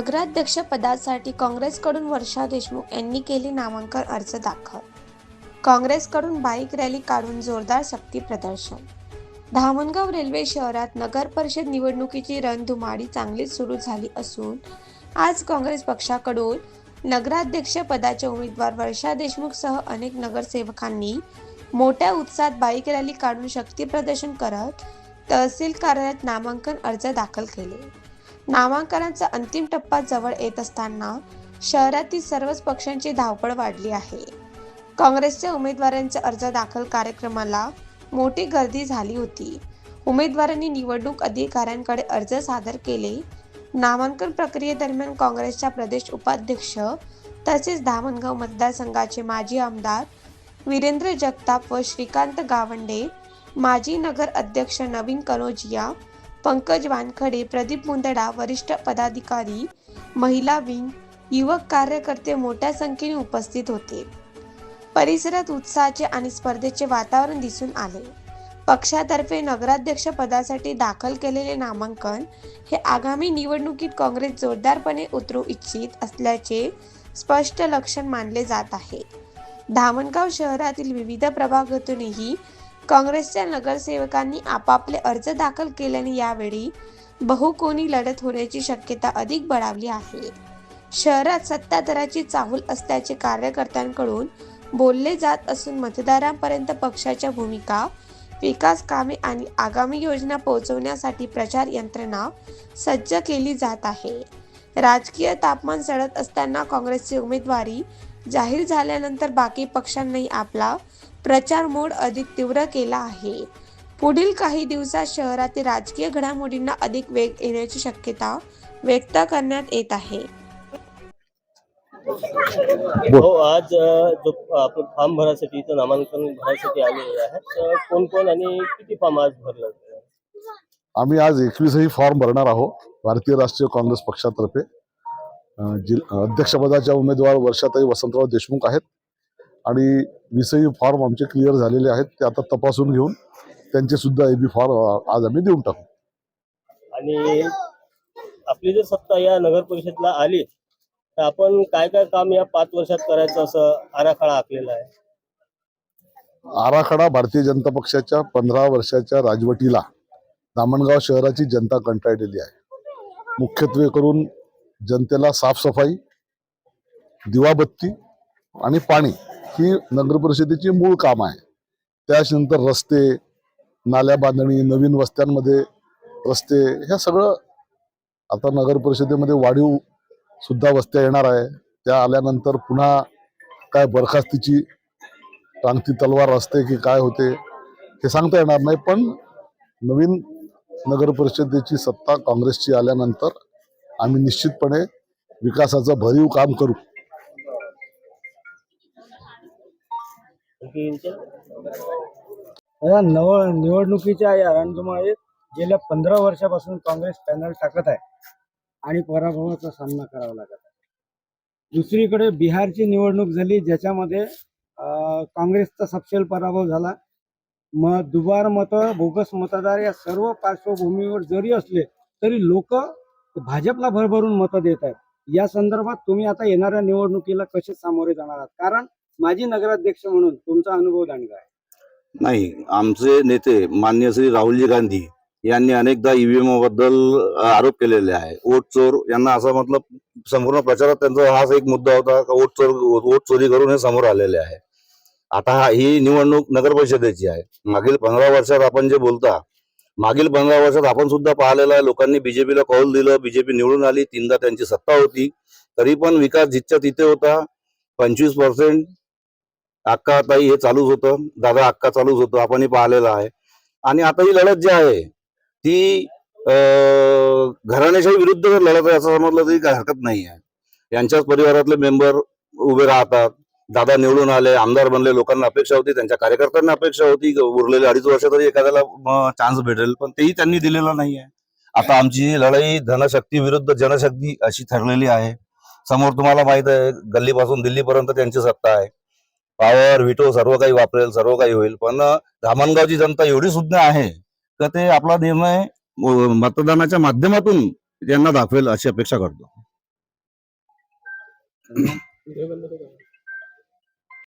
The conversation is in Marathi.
नगराध्यक्ष पदासाठी काँग्रेसकडून वर्षा देशमुख यांनी केले नामांकन अर्ज दाखल. काँग्रेसकडून बाईक रॅली काढून जोरदार शक्ती प्रदर्शन. धामणगाव रेल्वे शहरात नगर परिषद निवडणुकीची रणधुमाळी चांगलीच सुरू झाली असून आज काँग्रेस पक्षाकडून नगराध्यक्ष पदाचे उमेदवार वर्षा देशमुखसह अनेक नगरसेवकांनी मोठ्या उत्साहात बाईक रॅली काढून शक्ती प्रदर्शन करत तहसील कार्यालयात नामांकन अर्ज दाखल केले. नामांकनाचा अंतिम टप्पा जवळ येत असताना शहरातील सर्वच पक्षांची धावपळ वाढली आहे. काँग्रेसच्या उमेदवारांचे अर्ज दाखल कार्यक्रमाला मोठी गर्दी झाली होती. उमेदवारांनी निवडणूक अधिकाऱ्यांकडे अर्ज सादर केले. नामांकन प्रक्रियेदरम्यान काँग्रेसच्या प्रदेश उपाध्यक्ष तसेच धामणगाव मतदारसंघाचे माजी आमदार वीरेंद्र जगताप व श्रीकांत गावंडे माजी नगर अध्यक्ष नवीन कनोजिया पंकज वानखडे प्रदीप मुंदडा वरिष्ठ पदाधिकारी महिला विंग युवक कार्यकर्ते मोठ्या संख्येने उपस्थित होते. परिसरात उत्साहाचे आणि स्पर्धेचे वातावरण दिसून आले. पक्षातर्फे नगराध्यक्ष पदासाठी दाखल केलेले नामांकन हे आगामी निवडणुकीत काँग्रेस जोरदारपणे उतरू इच्छित असल्याचे स्पष्ट लक्षण मानले जात आहे. धामणगाव शहरातील विविध प्रभागातूनही काँग्रेसच्या नगरसेवकांनी आपापले अर्ज दाखल केल्याने यावेळी बहुकोनी लढत होण्याची शक्यता अधिक बळावली आहे. शहरात सत्ताधाराची चाहूल असल्याचे कार्यकर्त्यांकडून बोलले जात असून मतदारांपर्यंत पक्षाच्या भूमिका विकास कामे आणि आगामी योजना पोहोचवण्यासाठी प्रचार यंत्रणा सज्ज केली जात आहे. राजकीय तापमान चढत असताना काँग्रेसची उमेदवारी जाहीर झाल्यानंतर बाकी पक्षांनाही आपला प्रचार मोड अधिक तीव्र केला आहे. पुढील काही दिवसात शहरातील राजकीय घडामोडींना अधिक वेग येण्याची शक्यता व्यक्त करण्यात येत आहे. हो आज जो आपण फॉर्म भरायसाठी इथं नामांकन भरायसाठी आलेले आहेत तर कोण कोण आणि किती फॉर्म आज भरलं आम्ही आज एकवीसही फॉर्म भरणार आहोत भारतीय राष्ट्रीय काँग्रेस पक्षातर्फे. अध्यक्षपदाच्या उमेदवार वर्षाताई वसंतराव देशमुख आहेत. आणि वीसही फॉर्म आमचे क्लिअर झालेले आहेत ते आता तपासून घेऊन त्यांचे सुद्धा एबी फॉर्म आज आम्ही देऊन टाकू. आणि आपली जर सत्ता या नगर परिषदला आली तर आपण काय काय काम या पाच वर्षात करायचं असं आराखडा आखलेला आहे? आराखडा भारतीय जनता पक्षाच्या पंधरा वर्षाच्या राजवटीला दामणगाव शहराची जनता कंटाळलेली आहे. मुख्यत्वे करून जनतेला साफसफाई दिवाबत्ती आणि पाणी ही नगर परिषदेची मूळ काम आहे. त्याच्यानंतर रस्ते नाल्या बांधणी नवीन वस्त्यांमध्ये रस्ते ह्या सगळं आता नगर परिषदेमध्ये वाढीव सुद्धा वस्त्या येणार आहे. त्या आल्यानंतर पुन्हा काय बरखास्तीची टांगती तलवार असते की काय होते हे सांगता येणार नाही. पण नवीन नगर परिषदेची सत्ता काँग्रेसची आल्यानंतर आम्ही निश्चितपणे विकासाचं भरीव काम करू. या नव निवडणुकीच्या या रणधुमाळीत गेल्या पंधरा वर्षापासून काँग्रेस पॅनल टाकत आहे आणि पराभवाचा सामना करावा लागत आहे. दुसरीकडे बिहारची निवडणूक झाली ज्याच्यामध्ये काँग्रेसचा सपशेल पराभव झाला. मग दुबार मतं बोगस मतदार या सर्व पार्श्वभूमीवर जरी असले तरी लोक भाजपला भरभरून मतं देत आहेत. या संदर्भात तुम्ही आता येणाऱ्या निवडणुकीला कसे सामोरे जाणार आहात? कारण माजी नगराध्यक्ष म्हणून तुमचा अनुभव दांडगा आहे. नाही आमचे नेते मान्य श्री राहुलजी गांधी यांनी अनेकदा ईव्हीएमबद्दल आरोप केलेले आहे. वोट चोर यांना असा मतलब संपूर्ण प्रचारात त्यांचा हाच एक मुद्दा होता का वोट चोर वोट चोरी करून हे समोर आलेले आहे. आता ही निवडणूक नगर परिषदेची आहे. मागील पंधरा वर्षात आपण जे बोलता मागील पंधरा वर्षात आपण सुद्धा पाहिलेलं आहे लोकांनी बीजेपीला कौल दिलं बीजेपी निवडून आली तीनदा त्यांची सत्ता होती. तरी पण विकास जिथच्या तिथे होता पंचवीस पर्सेंट अक्का ताई हे चालूच होतं. दादा अक्का चालूच होतं. आपणही पाहिलेलं आहे. आणि आता ही लढत जी आहे ती अं, घराण्याशाही विरुद्ध जर लढत आहे असं समजलं तरी काही हरकत नाही आहे. यांच्याच परिवारातले मेंबर उभे राहतात. दादा निवडून आले आमदार बनले लोकांना अपेक्षा होती त्यांच्या कार्यकर्त्यांना अपेक्षा होती उरलेले अडीच वर्ष तरी एखाद्याला चान्स भेटेल पण तेही त्यांनी दिलेला नाही आहे. आता आमची लढाई धनशक्ती विरुद्ध जनशक्ती अशी ठरलेली आहे. समोर तुम्हाला माहीत आहे गल्लीपासून दिल्लीपर्यंत त्यांची सत्ता आहे. पावर विटो सर्व काही वापरेल सर्व काही होईल. पण धामणगावची जनता एवढी सुज्ञ आहे तर ते आपला निर्णय मतदानाच्या माध्यमातून त्यांना दाखवेल अशी अपेक्षा करतो.